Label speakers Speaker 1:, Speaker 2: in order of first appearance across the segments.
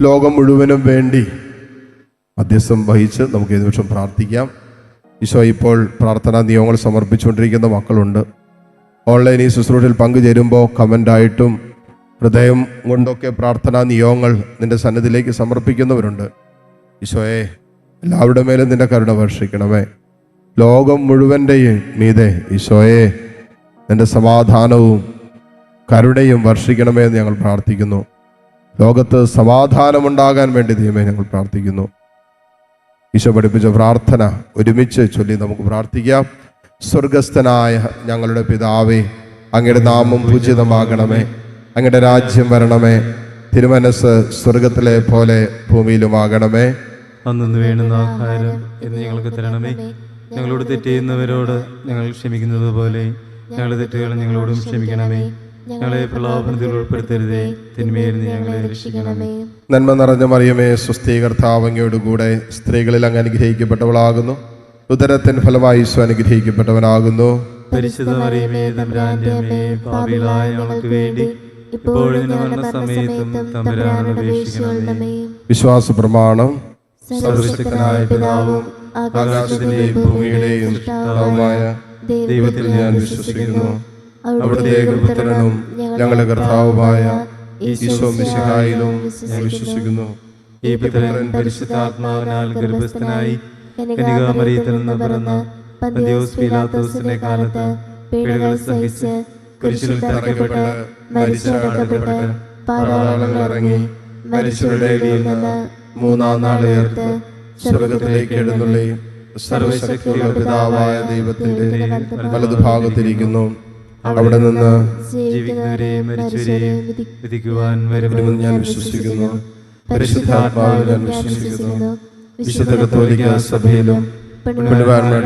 Speaker 1: ലോകം മുഴുവനും വേണ്ടി മധ്യസ്ഥം വഹിച്ച് നമുക്ക് ഏത് നിമിഷം പ്രാർത്ഥിക്കാം. ഈശോ ഇപ്പോൾ പ്രാർത്ഥനാ നിയമങ്ങൾ സമർപ്പിച്ചുകൊണ്ടിരിക്കുന്ന മക്കളുണ്ട്. ഓൺലൈൻ ഈ ശുശ്രൂഷയിൽ പങ്കുചേരുമ്പോൾ കമന്റായിട്ടും ഹൃദയം കൊണ്ടൊക്കെ പ്രാർത്ഥനാ നിയോഗങ്ങൾ നിന്റെ സന്നിധിയിലേക്ക് സമർപ്പിക്കുന്നവരുണ്ട്. ഈശോയെ എല്ലാവരുടെ മേലും നിന്റെ കരുണ വർഷിക്കണമേ. ലോകം മുഴുവന്റെയും മീതെ ഈശോയെ നിന്റെ സമാധാനവും കരുണയും വർഷിക്കണമേ എന്ന് ഞങ്ങൾ പ്രാർത്ഥിക്കുന്നു. ലോകത്ത് സമാധാനമുണ്ടാകാൻ വേണ്ടി ദൈവമേ ഞങ്ങൾ പ്രാർത്ഥിക്കുന്നു. ഈശോ പഠിപ്പിച്ച പ്രാർത്ഥന ഒരുമിച്ച് ചൊല്ലി നമുക്ക് പ്രാർത്ഥിക്കാം. സ്വർഗസ്ഥനായ ഞങ്ങളുടെ പിതാവേ അങ്ങയുടെ നാമം പൂജിതമാകണമേ. അങ്ങയുടെ രാജ്യം വരണമേ. തിരുമനസ് സ്വർഗത്തിലെ പോലെ ഭൂമിയിലുമാകണമേ.
Speaker 2: അന്നു വേണ്ടുന്ന ആഹാരം എന്ന് ഞങ്ങൾക്ക് തരണമേ. ഞങ്ങളോട് തെറ്റ് ചെയ്യുന്നവരോട് ഞങ്ങൾ ക്ഷമിക്കുന്നത് പോലെ ഞങ്ങളുടെ തെറ്റുകൾ ഞങ്ങളോടും ക്ഷമിക്കണമേ. ഞങ്ങളെ പ്രലോഭനത്തിൽ ഉൾപ്പെടുത്തരുതേ. തിന്മയിൽ ഞങ്ങളെ രക്ഷിക്കണമേ.
Speaker 1: നന്മ നിറഞ്ഞ മറിയമേ സ്വസ്തി കൂടെ സ്ത്രീകളിൽ അങ്ങ് അനുഗ്രഹിക്കപ്പെട്ടവളാകുന്നു. ഉദരത്തിൻ ഫലമായി ഈശോ അനുഗ്രഹിക്കപ്പെട്ടവനാകുന്നു.
Speaker 2: പരിശുദ്ധ മറിയമേ തമ്പുരാന്റെ അമ്മേ പാപികളായ ഞങ്ങൾക്ക് വേണ്ടി ഇപ്പോഴും ഞങ്ങളുടെ സമയത്തും തമ്പുരാനോട് അപേക്ഷിക്കണമേ.
Speaker 1: വിശ്വാസ പ്രമാണം
Speaker 2: സർവശക്തനായ പിതാവും
Speaker 1: ആകാശത്തിന്റെയും ഭൂമിയുടെയും ദൈവത്തിൽ ഞാൻ വിശ്വസിക്കുന്നു. അവിടുത്തെ പുത്രനും ഞങ്ങളുടെ കർത്താവുമായ ഈശോ മിശിഹായിലും ഞാൻ വിശ്വസിക്കുന്നു.
Speaker 2: ഈ പുത്രൻ പരിശുദ്ധാത്മാവിനാൽ ഗർഭസ്ഥനായി കനികാമറിയത്തിൽ നിന്ന് പിറന്ന പന്തിയോസ് പീലാത്തോസിന്റെ കാലത്ത് പീഡകൾ സഹിച്ച് കുരിശിൽ തറയ്ക്കപ്പെട്ട്
Speaker 1: മരിച്ചടക്കപ്പെട്ട് പാതാളങ്ങൾ ഇറങ്ങി മരിച്ചവരുടെ ഇടയിൽ നിന്ന് മൂന്നാം നാൾ ഉയർത്ത് സ്വർഗത്തിലേക്ക് എഴുന്നള്ളി. സർവശക്തിയുള്ള പിതാവായ ദൈവത്തിന്റെ വലതുഭാഗത്തിരിക്കുന്നു. അവിടെ നിന്ന്
Speaker 2: ജീവിക്കുന്നവരെയും മരിച്ചവരെയും വിധിക്കുവാൻ വരുമെന്ന്
Speaker 1: ഞാൻ വിശ്വസിക്കുന്നു. പരിശുദ്ധാത്മാവിൽ ഞാൻ വിശ്വസിക്കുന്നു. വിശുദ്ധ കത്തോലിക്ക സഭയിലും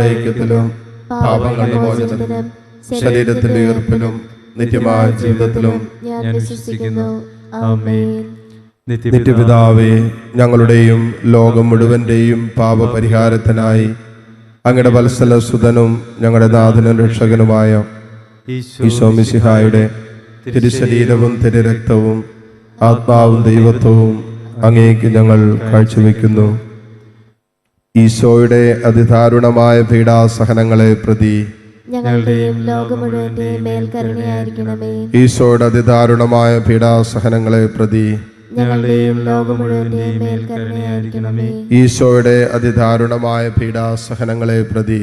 Speaker 1: ഐക്യത്തിലും പാപങ്ങളുടെ മോചനത്തിലും ശരീരത്തിന്റെ ഉയർപ്പിലും നിത്യമായ ജീവിതത്തിലും
Speaker 2: ഞാൻ വിശ്വസിക്കുന്നു.
Speaker 1: നിത്യപിതാവേ ഞങ്ങളുടെയും ലോകം മുഴുവന്റെയും പാപപരിഹാരത്തിനായി അങ്ങയുടെ വത്സല സുതനും ഞങ്ങളുടെ നാഥനും രക്ഷകനുമായ ഈശോ മിശിഹായുടെ തിരുശരീരവും തിരുരക്തവും ആത്മാവും ദൈവത്വവും അങ്ങേക്ക് ഞങ്ങൾ കാഴ്ചവെക്കുന്നു. ഈശോയുടെ അതിദാരുണമായ പീഡാസഹനങ്ങളെ പ്രതി ഈശോയുടെ അതിദാരുണമായ പീഡാസഹനങ്ങളെ പ്രതി
Speaker 2: ഞങ്ങളുടെയും ലോകം മുഴുവന്റെയും മേൽ കരുണയായിരിക്കണമേ.
Speaker 1: ഈശോയുടെ അതിദാരുണമായ പീഡാസഹനങ്ങളെ പ്രതി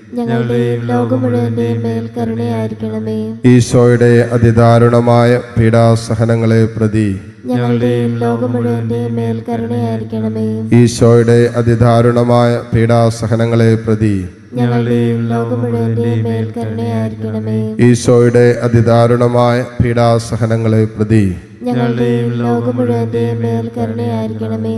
Speaker 3: ഞങ്ങളുടെയും ലോകം മുഴുവന്റെയും മേൽ കരുണയായിരിക്കണമേ.
Speaker 1: ഈശോയുടെ അതിദാരുണമായ പീഡാസഹനങ്ങളെ പ്രതി
Speaker 3: ഞങ്ങളുടെയും ലോകം മുഴുവന്റെയും മേൽ കരുണയായിരിക്കണമേ.
Speaker 1: ഈശോയുടെ അതിദാരുണമായ പീഡാസഹനങ്ങളെ പ്രതി
Speaker 2: ഞങ്ങളുടെയും
Speaker 3: ലോകം മുഴുവന്റെയും മേൽ കരുണയായിരിക്കണമേ.
Speaker 1: ഈശോയുടെ അതിദാരുണമായ പീഡാസഹനങ്ങളെ പ്രതി
Speaker 2: ഞങ്ങളുടെയും
Speaker 3: ലോകം മുഴുവന്റെയും മേൽ കരുണയായിരിക്കണമേ.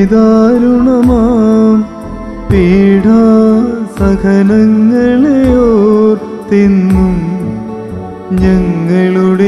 Speaker 2: അതിദാരുണമാം പീഡാ സഹനങ്ങളെ ഓർത്തിന്നും ഞങ്ങളുടെ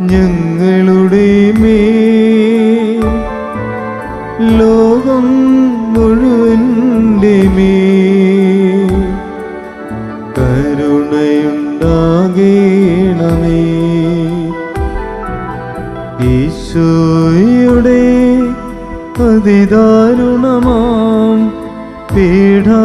Speaker 2: ഞങ്ങളുടെ മേ ലോകം മുഴുവന്റെ മേ കരുണയുണ്ടാകേണമേ. ഈശോയുടെ അതിദാരുണമാം പീഡാ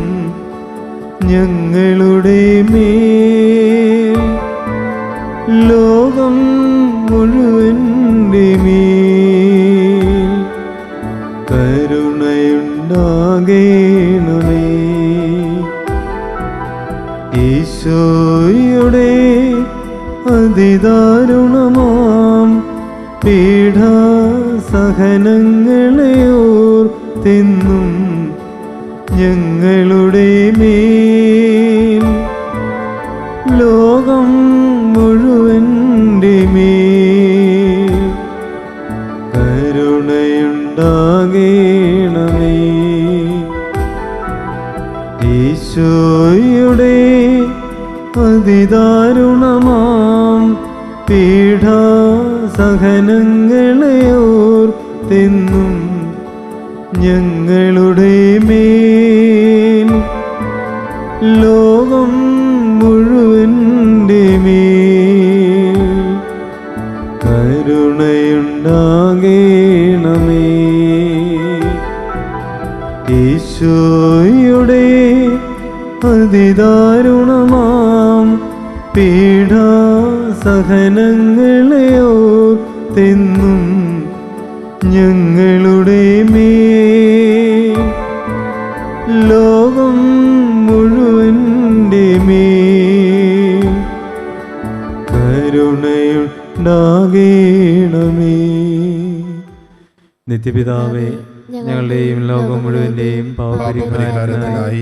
Speaker 2: ഞങ്ങളുടെ ലോകം മുഴുവന്റെ മേൽ ഈശോയുടെ അതിദാരുണമാം പീഠ സഹനങ്ങളെ തിന്നും ഞങ്ങളുടെ അതിദാരുണമാം പീഠാസഹനങ്ങളെയോർ തെന്നും ഞങ്ങളുടെ മേൽ. ലോകം മുഴുവൻ മേൽ. കരുണയുണ്ടാകേണമേ. ഈശോയുടെ അതിദാരുണമാം പീഡാ സഹനങ്ങളെയോ തെന്നും ഞങ്ങളുടെ മേ ലോകം മുഴുവന്റെ മേ കരുണയുണ്ടാകേണമേ. നിത്യപിതാവേ ഞങ്ങളുടെയും ലോകം മുഴുവന്റെയും പാവപരിഹാരത്തിനായി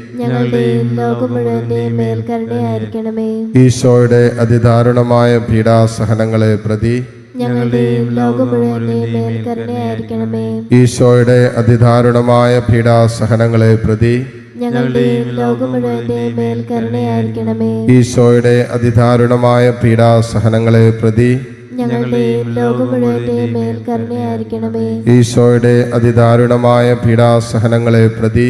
Speaker 3: ഞങ്ങളുടെയും ലോകം മുഴുവന്റെയും മേൽ
Speaker 1: ഈശോയുടെ അതിദാരുണമായ പീഡാസഹനങ്ങളെ പ്രതി
Speaker 3: ഞങ്ങളുടെയും ലോകം മുഴുവന്റെയും മേൽ
Speaker 1: ഈശോയുടെ അതിദാരുണമായ പീഡാസഹനങ്ങളെ പ്രതി
Speaker 3: ഞങ്ങളുടെയും ലോകം മുഴുവന്റെയും മേൽ
Speaker 1: ഈശോയുടെ അതിദാരുണമായ പീഡാസഹനങ്ങളെ പ്രതി
Speaker 3: ഞങ്ങളുടെയും ലോകം മുഴുവന്റെയും മേൽ
Speaker 1: ഈശോയുടെ അതിദാരുണമായ പീഡാസഹനങ്ങളെ പ്രതി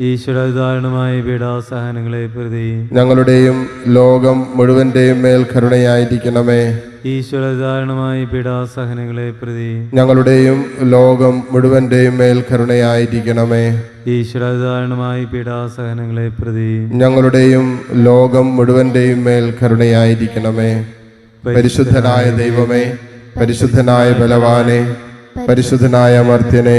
Speaker 2: ഈശ്വരധാരണമായ പീഡാസഹനങ്ങളെ പ്രതി
Speaker 1: ഞങ്ങളുടെയും ലോകം മുഴുവന്റെയും മേൽ കരുണയായിരിക്കണമേ.
Speaker 2: ഈശ്വരധാരണമായ പീഡാസഹനങ്ങളെ പ്രതി
Speaker 1: ഞങ്ങളുടെയും ലോകം മുഴുവന്റെയും മേൽ കരുണയായിരിക്കണമേ.
Speaker 2: ഈശ്വരധാരണമായ പീഡാസഹനങ്ങളെ പ്രതി
Speaker 1: ഞങ്ങളുടെയും ലോകം മുഴുവന്റെയും മേൽ കരുണയായിരിക്കണമേ. പരിശുദ്ധനായ ദൈവമേ പരിശുദ്ധനായ ബലവാനെ പരിശുദ്ധനായ അമർത്യനെ